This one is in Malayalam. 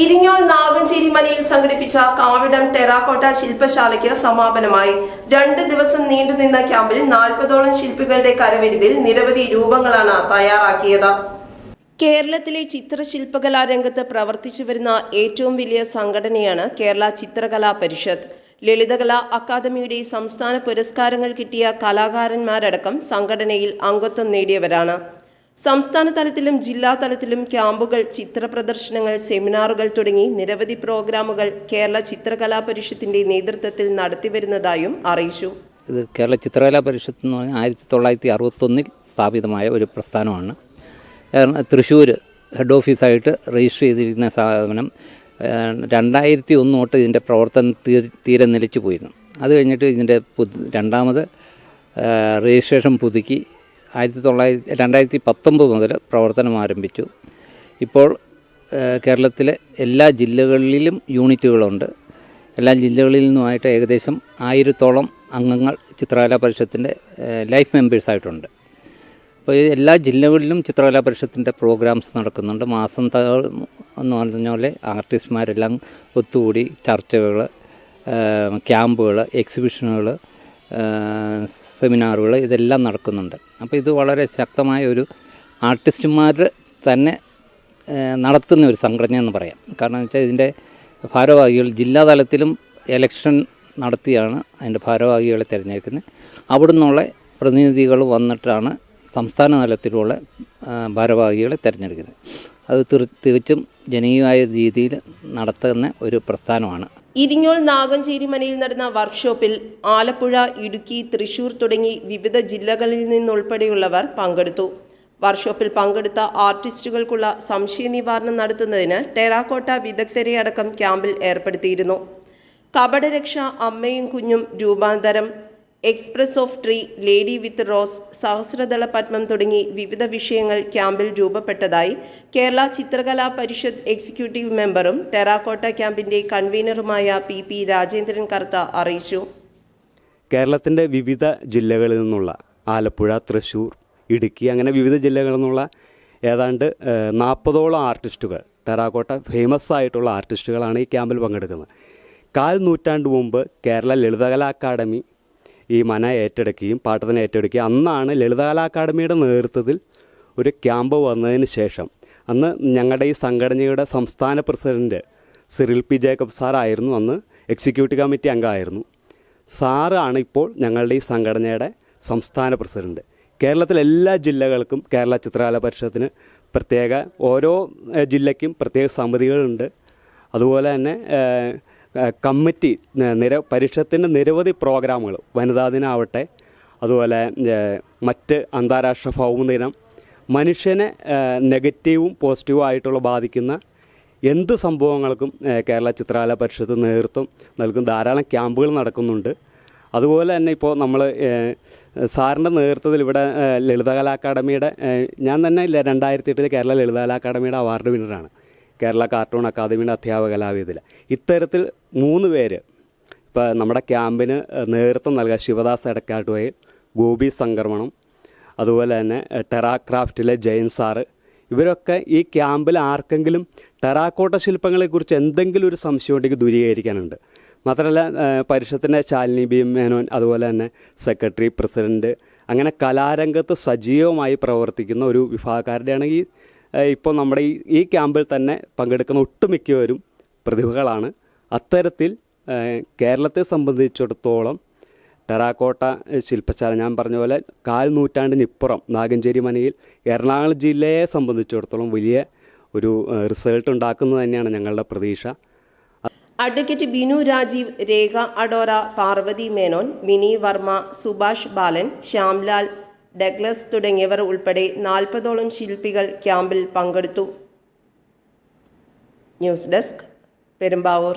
ഇരിഞ്ഞോൾ നാഗഞ്ചേരി മനയിൽ സംഘടിപ്പിച്ച കാവിടം ടെറാക്കോട്ട ശില്പശാലയ്ക്ക് സമാപനമായി രണ്ട് ദിവസം നീണ്ടുനിന്ന ക്യാമ്പിൽ നാൽപ്പതോളം ശില്പികളുടെ കരവിരുതിൽ നിരവധി രൂപങ്ങളാണ് തയ്യാറാക്കിയത്. കേരളത്തിലെ ചിത്രശില്പകലാ രംഗത്ത് പ്രവർത്തിച്ചു വരുന്ന ഏറ്റവും വലിയ സംഘടനയാണ് കേരള ചിത്രകലാ പരിഷത്ത്. ലളിതകലാ അക്കാദമിയുടെ സംസ്ഥാന പുരസ്കാരങ്ങൾ കിട്ടിയ കലാകാരന്മാരടക്കം സംഘടനയിൽ അംഗത്വം നേടിയവരാണ്. സംസ്ഥാന തലത്തിലും ജില്ലാ തലത്തിലും ക്യാമ്പുകൾ ചിത്ര പ്രദർശനങ്ങൾ സെമിനാറുകൾ തുടങ്ങി നിരവധി പ്രോഗ്രാമുകൾ കേരള ചിത്രകലാ പരിഷത്തിന്റെ നേതൃത്വത്തിൽ നടത്തിവരുന്നതായും അറിയിച്ചു. ഇത് കേരള ചിത്രകലാ പരിഷത്ത് എന്ന് പറഞ്ഞാൽ ആയിരത്തി തൊള്ളായിരത്തി അറുപത്തൊന്നിൽ സ്ഥാപിതമായ ഒരു പ്രസ്ഥാനമാണ്. തൃശ്ശൂർ ഹെഡ് ഓഫീസായിട്ട് രജിസ്റ്റർ ചെയ്തിരിക്കുന്ന സ്ഥാപനം രണ്ടായിരത്തി ഒന്ന് തൊട്ട് ഇതിന്റെ പ്രവർത്തനം തീരെ നിലച്ചു പോയിരുന്നു. അത് കഴിഞ്ഞിട്ട് ഇതിന്റെ രണ്ടാമത് രജിസ്ട്രേഷൻ പുതുക്കി. ആയിരത്തി തൊള്ളായിരത്തി രണ്ടായിരത്തി പത്തൊമ്പത് മുതൽ പ്രവർത്തനം ആരംഭിച്ചു. ഇപ്പോൾ കേരളത്തിലെ എല്ലാ ജില്ലകളിലും യൂണിറ്റുകളുണ്ട്. എല്ലാ ജില്ലകളിൽ നിന്നുമായിട്ട് ഏകദേശം ആയിരത്തോളം അംഗങ്ങൾ ചിത്രകലാ പരിഷത്തിന്റെ ലൈഫ് മെമ്പേഴ്സായിട്ടുണ്ട് അപ്പോൾ എല്ലാ ജില്ലകളിലും ചിത്രകലാ പരിഷത്തിന്റെ പ്രോഗ്രാംസ് നടക്കുന്നുണ്ട്. മാസം എന്ന് പറഞ്ഞ പോലെ ആർട്ടിസ്റ്റ്മാരെല്ലാം ഒത്തുകൂടി ചർച്ചകൾ ക്യാമ്പുകൾ എക്സിബിഷനുകൾ സെമിനാറുകൾ ഇതെല്ലാം നടക്കുന്നുണ്ട്. അപ്പോൾ ഇത് വളരെ ശക്തമായ ഒരു ആർട്ടിസ്റ്റുമാർ തന്നെ നടത്തുന്ന ഒരു സംഘടന എന്ന് പറയാം. കാരണം വെച്ചാൽ ഇതിന്റെ ഭാരവാഹികൾ ജില്ലാതലത്തിലും എലക്ഷൻ നടത്തിയാണ് അതിന്റെ ഭാരവാഹികളെ തിരഞ്ഞെടുക്കുന്നത്. അവിടെ നിന്നുള്ള പ്രതിനിധികൾ വന്നിട്ടാണ് സംസ്ഥാന തലത്തിലുള്ള ഭാരവാഹികളെ തിരഞ്ഞെടുക്കുന്നത്. അത് തീർ- തികച്ചും ജനകീയമായ രീതിയിൽ നടത്തുന്ന ഒരു പ്രസ്ഥാനമാണ്. ഇരിഞ്ഞോൾ നാഗഞ്ചേരിമനയിൽ നടന്ന വർക്ക്ഷോപ്പിൽ ആലപ്പുഴ ഇടുക്കി തൃശൂർ തുടങ്ങി വിവിധ ജില്ലകളിൽ നിന്നുൾപ്പെടെയുള്ളവർ പങ്കെടുത്തു. വർക്ക്ഷോപ്പിൽ പങ്കെടുത്ത ആർട്ടിസ്റ്റുകൾക്കുള്ള സംശയ നിവാരണം നടത്തുന്നതിന് ടെറാക്കോട്ട വിദഗ്ധരെ അടക്കം ക്യാമ്പിൽ ഏർപ്പെടുത്തിയിരുന്നു. കപടരക്ഷ അമ്മയും കുഞ്ഞും രൂപാന്തരം express of tree lady with rose സഹസ്രദള പത്മം തുടങ്ങി വിവിധ വിഷയങ്ങൾ ക്യാമ്പിൽ രൂപപ്പെട്ടതായി കേരള ചിത്രകലാ പരിഷത്ത് എക്സിക്യൂട്ടീവ് മെമ്പറും ടെറാക്കോട്ട ക്യാമ്പിന്റെ കൺവീനറുമായ പി പി രാജേന്ദ്രൻ കർത്ത അറിയിച്ചു. കേരളത്തിന്റെ വിവിധ ജില്ലകളിൽ നിന്നുള്ള ആലപ്പുഴ തൃശൂർ ഇടുക്കി അങ്ങനെ വിവിധ ജില്ലകളിൽ നിന്നുള്ള ഏതാണ്ട് നാൽപ്പതോളം ആർട്ടിസ്റ്റുകൾ ടെറാക്കോട്ട ഫേമസ് ആയിട്ടുള്ള ആർട്ടിസ്റ്റുകളാണ് ഈ ക്യാമ്പിൽ പങ്കെടുക്കുന്നത്. കാൽ നൂറ്റാണ്ട് മുമ്പ് കേരള ലളിതകലാ അക്കാദമി ഈ മന ഏറ്റെടുക്കുകയും പാട്ടത്തിന് ഏറ്റെടുക്കുകയും അന്നാണ് ലളിതകലാ അക്കാദമിയുടെ നേതൃത്വത്തിൽ ഒരു ക്യാമ്പ് വന്നതിന് ശേഷം അന്ന് ഞങ്ങളുടെ ഈ സംഘടനയുടെ സംസ്ഥാന പ്രസിഡന്റ് സിറിൽ പി ജേക്കബ് സാറായിരുന്നു അന്ന് എക്സിക്യൂട്ടീവ് കമ്മിറ്റി അംഗമായിരുന്നു. സാറാണ് ഇപ്പോൾ ഞങ്ങളുടെ ഈ സംഘടനയുടെ സംസ്ഥാന പ്രസിഡന്റ് കേരളത്തിലെ എല്ലാ ജില്ലകൾക്കും കേരള ചിത്രകലാ പരിഷത്തിന് പ്രത്യേക ഓരോ ജില്ലയ്ക്കും പ്രത്യേക സമിതികളുണ്ട്. അതുപോലെ തന്നെ കമ്മിറ്റി നിര പരിഷത്തിന്റെ നിരവധി പ്രോഗ്രാമുകൾ വനിതാ ദിനമാവട്ടെ അതുപോലെ മറ്റ് അന്താരാഷ്ട്ര ഭൗമദിനം മനുഷ്യനെ നെഗറ്റീവും പോസിറ്റീവും ആയിട്ടുള്ള ബാധിക്കുന്ന എന്ത് സംഭവങ്ങൾക്കും കേരള ചിത്രകലാ പരിഷത്ത് നേതൃത്വം നൽകും ധാരാളം ക്യാമ്പുകൾ നടക്കുന്നുണ്ട്. അതുപോലെ തന്നെ ഇപ്പോൾ നമ്മൾ സാറിന്റെ നേതൃത്വത്തിൽ ഇവിടെ ലളിതകലാ അക്കാദമിയുടെ ഞാൻ തന്നെ രണ്ടായിരത്തി എട്ടിൽ കേരള ലളിതകലാ അക്കാദമിയുടെ അവാർഡ് വിന്നറാണ്. കേരള കാർട്ടൂൺ അക്കാദമിയുടെ അധ്യാപക ഇത്തരത്തിൽ മൂന്ന് പേര് ഇപ്പോൾ നമ്മുടെ ക്യാമ്പിന് നേതൃത്വം നൽകുക ശിവദാസ് എടക്കാട്ടുവയിൽ ഗോപി സംക്രമണം അതുപോലെ തന്നെ ടെറാക്രാഫ്റ്റിലെ ജയൻ സാറ്. ഇവരൊക്കെ ഈ ക്യാമ്പിൽ ആർക്കെങ്കിലും ടെറാക്കോട്ട ശില്പങ്ങളെക്കുറിച്ച് എന്തെങ്കിലും ഒരു സംശയം ഉണ്ടെങ്കിൽ ദൂരീകരിക്കാനുണ്ട്. മാത്രമല്ല പരിഷത്തിന്റെ ശാലിനി ബി. മേനോൻ അതുപോലെ തന്നെ സെക്രട്ടറി പ്രസിഡന്റ് അങ്ങനെ കലാരംഗത്ത് സജീവമായി പ്രവർത്തിക്കുന്ന ഒരു വിഭാഗക്കാരുടെയാണ് ഈ ഏഹ്, ഇപ്പോൾ നമ്മുടെ ഈ ഈ ക്യാമ്പിൽ തന്നെ പങ്കെടുക്കുന്ന ഒട്ടുമിക്കവരും പ്രതിഭകളാണ്. അത്തരത്തിൽ കേരളത്തെ സംബന്ധിച്ചിടത്തോളം ടെറാക്കോട്ട ശില്പശാല ഞാൻ പറഞ്ഞ പോലെ കാൽ നൂറ്റാണ്ടിനിപ്പുറം നാഗഞ്ചേരി മനയിൽ എറണാകുളം ജില്ലയെ സംബന്ധിച്ചിടത്തോളം വലിയ ഒരു റിസൾട്ട് ഉണ്ടാക്കുന്നത് തന്നെയാണ് ഞങ്ങളുടെ പ്രതീക്ഷ. അഡ്വക്കേറ്റ് ബിനു രാജീവ് രേഖ അഡോറ പാർവതി മേനോൻ മിനി വർമ്മ സുഭാഷ് ബാലൻ ശ്യാംലാൽ ഡഗ്ലസ് തുടങ്ങിയവർ ഉൾപ്പെടെ നാൽപ്പതോളം ശില്പികൾ ക്യാമ്പിൽ പങ്കെടുത്തു. News desk Perumbavoor.